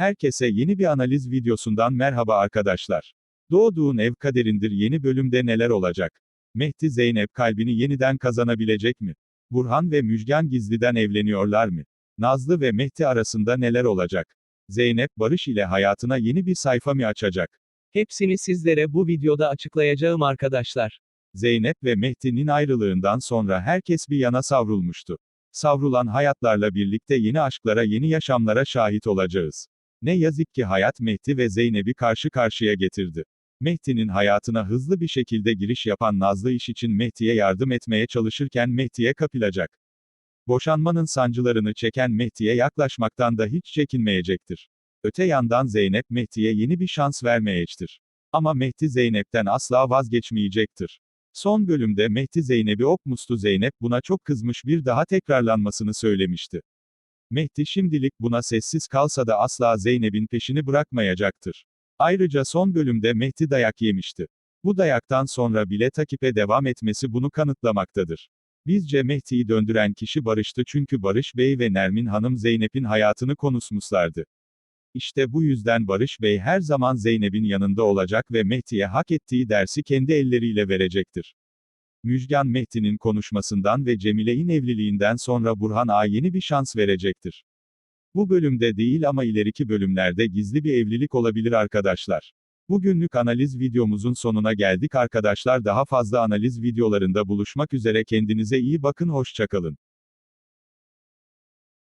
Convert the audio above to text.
Herkese yeni bir analiz videosundan merhaba arkadaşlar. Doğduğun ev kaderindir yeni bölümde neler olacak? Mehdi Zeynep kalbini yeniden kazanabilecek mi? Burhan ve Müjgan gizliden evleniyorlar mı? Nazlı ve Mehdi arasında neler olacak? Zeynep Barış ile hayatına yeni bir sayfa mı açacak? Hepsini sizlere bu videoda açıklayacağım arkadaşlar. Zeynep ve Mehdi'nin ayrılığından sonra herkes bir yana savrulmuştu. Savrulan hayatlarla birlikte yeni aşklara yeni yaşamlara şahit olacağız. Ne yazık ki hayat Mehdi ve Zeynep'i karşı karşıya getirdi. Mehdi'nin hayatına hızlı bir şekilde giriş yapan Nazlı iş için Mehdi'ye yardım etmeye çalışırken Mehdi'ye kapılacak. Boşanmanın sancılarını çeken Mehdi'ye yaklaşmaktan da hiç çekinmeyecektir. Öte yandan Zeynep Mehdi'ye yeni bir şans vermeyecektir. Ama Mehdi Zeynep'ten asla vazgeçmeyecektir. Son bölümde Mehdi Zeynep'i okmustu Zeynep buna çok kızmış bir daha tekrarlanmasını söylemişti. Mehdi şimdilik buna sessiz kalsa da asla Zeynep'in peşini bırakmayacaktır. Ayrıca son bölümde Mehdi dayak yemişti. Bu dayaktan sonra bile takipe devam etmesi bunu kanıtlamaktadır. Bizce Mehdi'yi döndüren kişi Barış'tı çünkü Barış Bey ve Nermin Hanım Zeynep'in hayatını konuşmuşlardı. İşte bu yüzden Barış Bey her zaman Zeynep'in yanında olacak ve Mehdi'ye hak ettiği dersi kendi elleriyle verecektir. Müjgan Mehdi'nin konuşmasından ve Cemile'in evliliğinden sonra Burhan Ağa yeni bir şans verecektir. Bu bölümde değil ama ileriki bölümlerde gizli bir evlilik olabilir arkadaşlar. Bugünlük analiz videomuzun sonuna geldik arkadaşlar daha fazla analiz videolarında buluşmak üzere kendinize iyi bakın hoşçakalın.